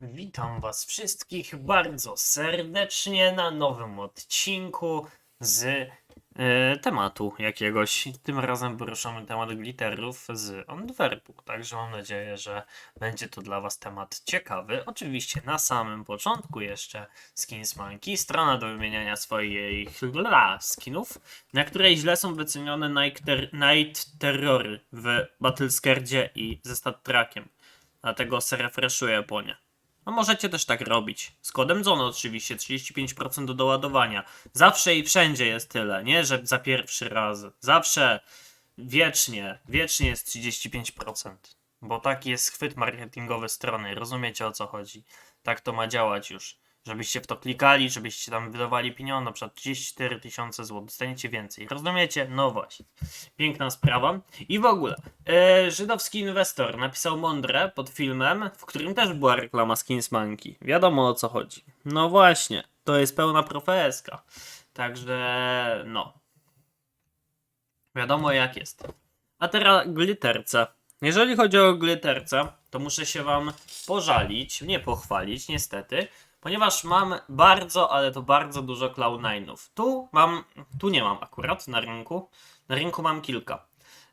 Witam Was wszystkich bardzo serdecznie na nowym odcinku z e, tematu jakiegoś. Tym razem poruszamy temat glitterów z Antwerpu, także mam nadzieję, że będzie to dla Was temat ciekawy. Oczywiście na samym początku jeszcze Skins Monkey, strona do wymieniania swoich la, skinów, na której źle są wycenione Night, ter Night Terrory w Battlescardzie i ze Stat Trackiem. Dlatego se refreshuję po nie. No możecie też tak robić. Z kodem Zone oczywiście, 35% do doładowania. Zawsze i wszędzie jest tyle, nie? Że za pierwszy raz. Zawsze, wiecznie, wiecznie jest 35%. Bo taki jest chwyt marketingowy strony, rozumiecie o co chodzi. Tak to ma działać już. Żebyście w to klikali, żebyście tam wydawali pieniądze, na przykład 34 tysiące złotych, dostaniecie więcej. Rozumiecie? No właśnie. Piękna sprawa. I w ogóle, e, żydowski inwestor napisał mądre pod filmem, w którym też była reklama Skins Monkey. Wiadomo o co chodzi. No właśnie, to jest pełna profeska. Także, no. Wiadomo jak jest. A teraz glitterce. Jeżeli chodzi o glitterce, to muszę się wam pożalić, nie pochwalić niestety, ponieważ mam bardzo, ale to bardzo dużo Cloud9ów. Tu mam, tu nie mam akurat na rynku. Na rynku mam kilka.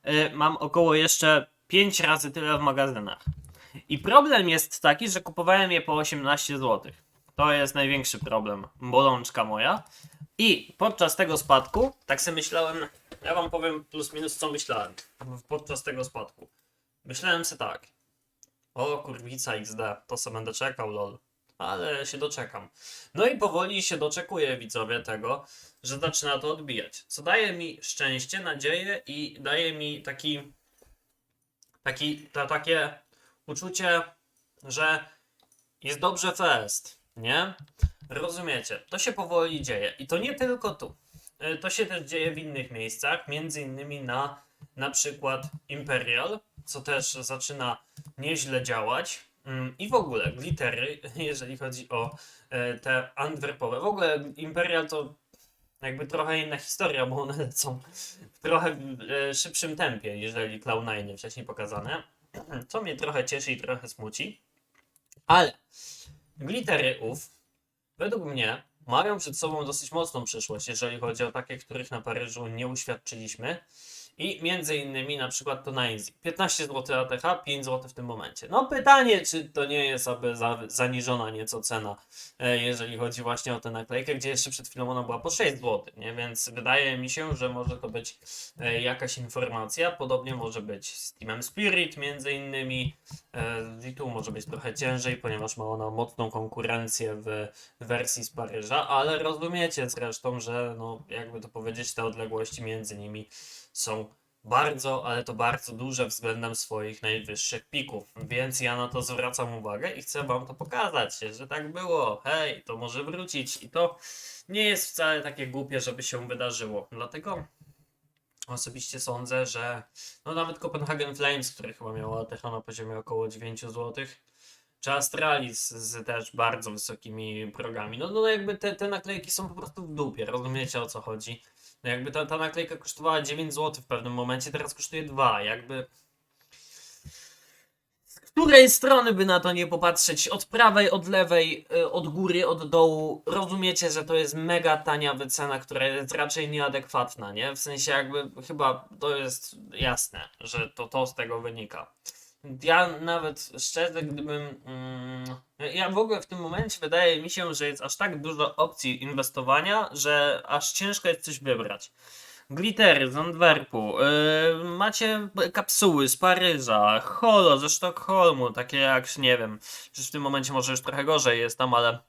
Y, mam około jeszcze 5 razy tyle w magazynach. I problem jest taki, że kupowałem je po 18 zł. To jest największy problem, bolączka moja. I podczas tego spadku, tak sobie myślałem, ja wam powiem plus minus co myślałem podczas tego spadku. Myślałem sobie tak, o kurwica XD, to sobie będę czekał lol, ale się doczekam. No i powoli się doczekuję widzowie tego, że zaczyna to odbijać. Co daje mi szczęście, nadzieję i daje mi taki, taki, ta, takie uczucie, że jest dobrze fest, nie? Rozumiecie? To się powoli dzieje i to nie tylko tu. Y, To się też dzieje w innych miejscach, między innymi na na przykład Imperial, co też zaczyna nieźle działać. Mm, I w ogóle glittery, jeżeli chodzi o e, te Antwerpowe. W ogóle Imperial to jakby trochę inna historia, bo one lecą w trochę e, szybszym tempie, jeżeli Cloud9 wcześniej pokazane. Co mnie trochę cieszy i trochę smuci. Ale glittery ów, według mnie, mają przed sobą dosyć mocną przyszłość, jeżeli chodzi o takie, których na Paryżu nie uświadczyliśmy. I między innymi na przykład to na Easy. 15 zł ATH, 5 zł w tym momencie. No pytanie, czy to nie jest aby za, zaniżona nieco cena, e, jeżeli chodzi właśnie o tę naklejkę, gdzie jeszcze przed chwilą ona była po 6 zł, nie? Więc wydaje mi się, że może to być e, jakaś informacja. Podobnie może być z Teamem Spirit między innymi. E, I tu może być trochę ciężej, ponieważ ma ona mocną konkurencję w wersji z Paryża, ale rozumiecie zresztą, że no, jakby to powiedzieć, te odległości między nimi są bardzo, ale to bardzo duże względem swoich najwyższych pików, więc ja na to zwracam uwagę i chcę wam to pokazać, że tak było, hej, to może wrócić. I to nie jest wcale takie głupie, żeby się wydarzyło, dlatego osobiście sądzę, że no nawet Copenhagen Flames, który chyba miał ATH na poziomie około 9 zł, czy Astralis z też bardzo wysokimi progami, no, no jakby te, te naklejki są po prostu w dupie, rozumiecie o co chodzi. No jakby ta, ta naklejka kosztowała 9 zł w pewnym momencie, teraz kosztuje 2. Jakby. Z której strony by na to nie popatrzeć? Od prawej, od lewej, y, od góry, od dołu. Rozumiecie, że to jest mega tania wycena, która jest raczej nieadekwatna, nie? W sensie jakby chyba to jest jasne, że to to z tego wynika. Ja nawet szczerze, gdybym. Mm, ja w ogóle w tym momencie wydaje mi się, że jest aż tak dużo opcji inwestowania, że aż ciężko jest coś wybrać. Glittery z Antwerpu, yy, macie kapsuły z Paryża, holo ze Sztokholmu, takie jak, nie wiem, przecież w tym momencie może już trochę gorzej jest tam, ale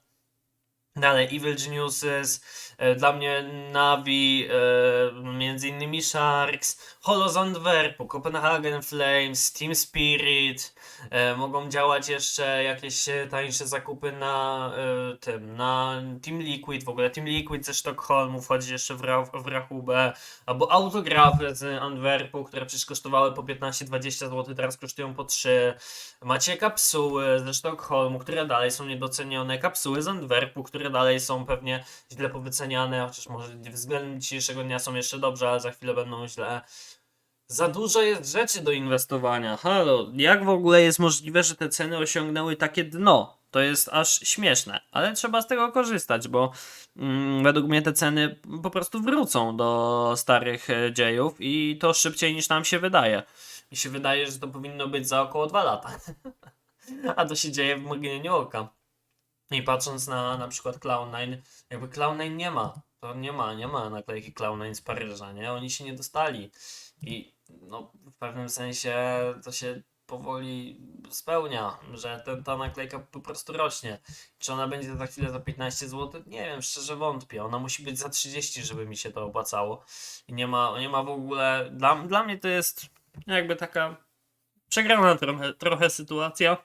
dalej Evil Geniuses, e, dla mnie Navi, e, między innymi Sharks, Holo z Antwerpu, Copenhagen Flames, Team Spirit, e, mogą działać jeszcze jakieś tańsze zakupy na tym, na Team Liquid, w ogóle Team Liquid ze Sztokholmu wchodzi jeszcze w, w rachubę, albo autografy z Antwerpu, które przecież kosztowały po 15-20 zł, teraz kosztują po 3. Macie kapsuły ze Sztokholmu, które dalej są niedocenione, kapsuły z Antwerpu, które dalej są pewnie źle powyceniane, chociaż może względem dzisiejszego dnia są jeszcze dobrze, ale za chwilę będą źle. Za dużo jest rzeczy do inwestowania. Halo, jak w ogóle jest możliwe, że te ceny osiągnęły takie dno? To jest aż śmieszne, ale trzeba z tego korzystać, bo mm, według mnie te ceny po prostu wrócą do starych e, dziejów i to szybciej niż nam się wydaje. Mi się wydaje, że to powinno być za około 2 lata. A to się dzieje w mgnieniu oka. I patrząc na na przykład Cloud9, jakby Cloud9 nie ma. To nie ma, nie ma naklejki Cloud9 z Paryża, nie? Oni się nie dostali. I no, w pewnym sensie to się powoli spełnia, że ten, ta naklejka po prostu rośnie. Czy ona będzie za chwilę za 15 zł? Nie wiem, szczerze wątpię. Ona musi być za 30, żeby mi się to opłacało. I nie ma, nie ma w ogóle. Dla, dla mnie to jest jakby taka przegrana trochę, trochę sytuacja,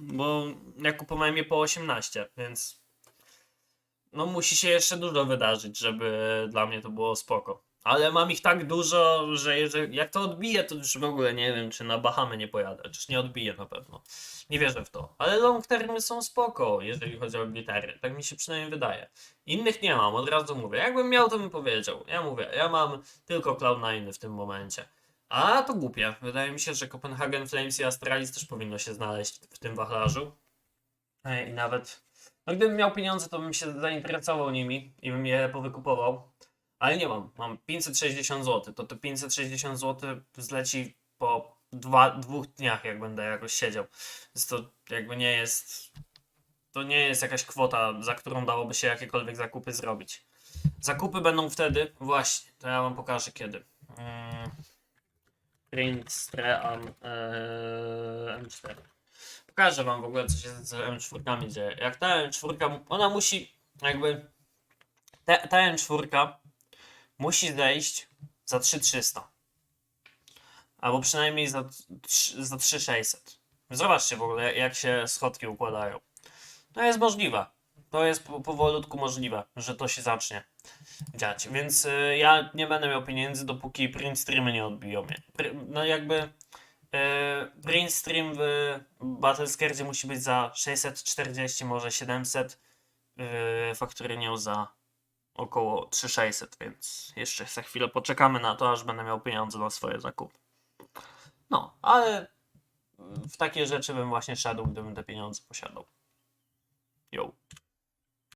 bo ja kupowałem je po 18, więc no musi się jeszcze dużo wydarzyć, żeby dla mnie to było spoko. Ale mam ich tak dużo, że jeżeli, jak to odbiję, to już w ogóle nie wiem, czy na Bahamy nie pojadę. Czyż nie odbiję na pewno. Nie wierzę w to. Ale long termy są spoko, jeżeli chodzi o gitary. Tak mi się przynajmniej wydaje. Innych nie mam, od razu mówię. Jakbym miał, to bym powiedział. Ja mówię, ja mam tylko Cloud9 w tym momencie. A to głupie. Wydaje mi się, że Copenhagen Flames i Astralis też powinno się znaleźć w tym wachlarzu. I nawet. No gdybym miał pieniądze, to bym się zainteresował nimi i bym je powykupował. Ale nie mam. Mam 560 zł. To to 560 zł zleci po dwa, dwóch dniach, jak będę jakoś siedział. Więc to jakby nie jest. To nie jest jakaś kwota, za którą dałoby się jakiekolwiek zakupy zrobić. Zakupy będą wtedy. Właśnie, to ja wam pokażę kiedy. Mm. Print Stream e, M4. Pokażę wam w ogóle, co się z M4 dzieje. Jak ta M4, ona musi jakby. Ta, ta M4 musi zejść za 3300. Albo przynajmniej za, za 3600. Zobaczcie w ogóle, jak się schodki układają. To jest możliwe. To jest po- powolutku możliwe, że to się zacznie dziać. Więc y, ja nie będę miał pieniędzy, dopóki print streamy nie odbiją mnie. No jakby y, print stream w Battlescardzie musi być za 640, może 700. Yy, faktorynią za około 3600, więc jeszcze za chwilę poczekamy na to, aż będę miał pieniądze na swoje zakupy. No, ale w takie rzeczy bym właśnie szedł, gdybym te pieniądze posiadał. Jo.